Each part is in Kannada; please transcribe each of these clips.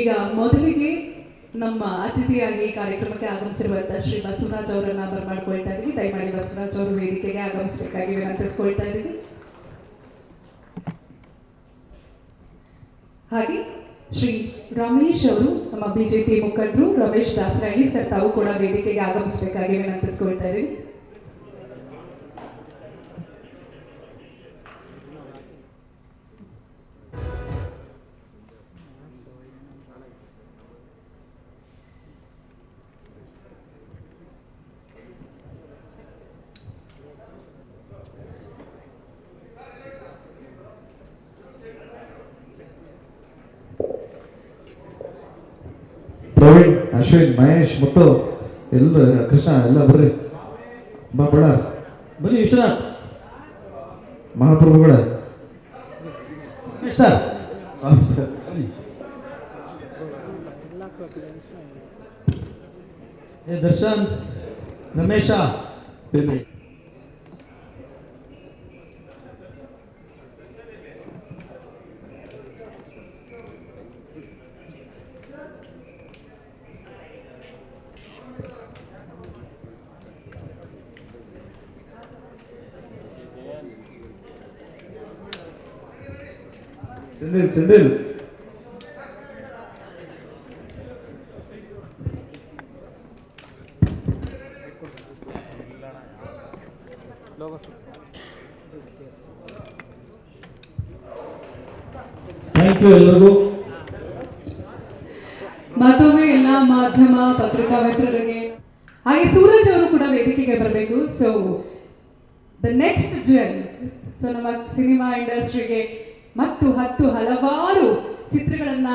ಈಗ ಮೊದಲಿಗೆ ನಮ್ಮ ಅತಿಥಿಯಾಗಿ ಕಾರ್ಯಕ್ರಮಕ್ಕೆ ಆಗಮಿಸಿರುವಂತಹ ಶ್ರೀ ಬಸವರಾಜ್ ಅವರನ್ನ ಬರಮಾಡ್ಕೊಳ್ತಾ ಇದ್ದೀವಿ. ದಯಮಾಡಿ ಬಸವರಾಜ್ ಅವರು ವೇದಿಕೆಗೆ ಆಗಮಿಸಬೇಕಾಗಿ ವಿನಂತಿಸ್ಕೊಳ್ತಾ ಇದ್ದೀವಿ. ಹಾಗೆ ಶ್ರೀ ರಮೇಶ್ ಅವರು, ನಮ್ಮ ಬಿಜೆಪಿ ಮುಖಂಡರು ರಮೇಶ್ ದಾಸರಹಳ್ಳಿ ಸರ್ ತಾವು ಕೂಡ ವೇದಿಕೆಗೆ ಆಗಮಿಸಬೇಕಾಗಿ ವಿನಂತಿಸ್ಕೊಳ್ತಾ ಇದ್ದೀವಿ. ಪ್ರವೀಣ್ ಅಶ್ವಿನ್ ಮಹೇಶ್ ಮತ್ತು ಎಲ್ಲ ಕೃಷ್ಣ ಎಲ್ಲ ಬರ್ರಿ. ಬಾ ಬಡ ಬನ್ನಿ Vishwanath. ಮಹಾಪ್ರಭುಗಳ. Sir. Sir. Darshan Ramesh. Sindhil Sindhil thank you ಎಲ್ಲರಿಗೂ. ಮತ್ತೊಮ್ಮೆ ಎಲ್ಲ ಮಾಧ್ಯಮ ಪತ್ರಿಕಾ ಮಿತ್ರರಿಗೆ ಹಾಗೆ ಸೂರಜ್ ಅವರು ಕೂಡ ವೇದಿಕೆಗೆ ಬರಬೇಕು. ಸೊ ದ ನೆಕ್ಸ್ಟ್ ಜನ್ ಸೊ ನಮ್ಮ ಸಿನಿಮಾ ಇಂಡಸ್ಟ್ರಿಗೆ ಮತ್ತು ಹತ್ತು ಹಲವಾರು ಚಿತ್ರಗಳನ್ನ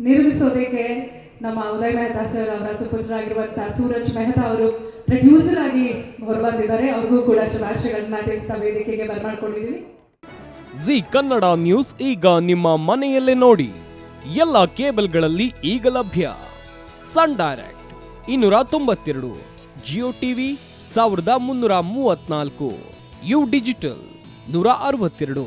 ನಿರ್ಮಿಸೋದಕ್ಕೆ ನಮ್ಮ ಉದಯ್ ಮೆಹ್ತಾ ಸರ್ ಅವರ ಸುಪುತ್ರರಾಗಿರುವಂತಹ ಸೂರಜ್ ಮೆಹ್ತಾ ಅವರು ಪ್ರೊಡ್ಯೂಸರ್ ಆಗಿ ಹೊರಬಂದಿದ್ದಾರೆ. ಅವ್ರಿಗೂ ಕೂಡ ಶುಭಾಶಯಗಳನ್ನ ತಿಳಿಸ್ತಾ ವೇದಿಕೆಗೆ ಬರ್ಮಾಡ್ಕೊಂಡಿದ್ದೀವಿ. ಜಿ ಕನ್ನಡ ನ್ಯೂಸ್ ಈಗ ನಿಮ್ಮ ಮನೆಯಲ್ಲೇ ನೋಡಿ. ಎಲ್ಲ ಕೇಬಲ್ಗಳಲ್ಲಿ ಈಗ ಲಭ್ಯ. ಸನ್ ಡೈರೆಕ್ಟ್ ಇನ್ನೂರ ತೊಂಬತ್ತೆರಡು ಜಿಯೋ ಟಿವಿ ಸಾವಿರದ ಮುನ್ನೂರ ಮೂವತ್ನಾಲ್ಕು ಯು ಡಿಜಿಟಲ್ ನೂರ ಅರವತ್ತೆರಡು.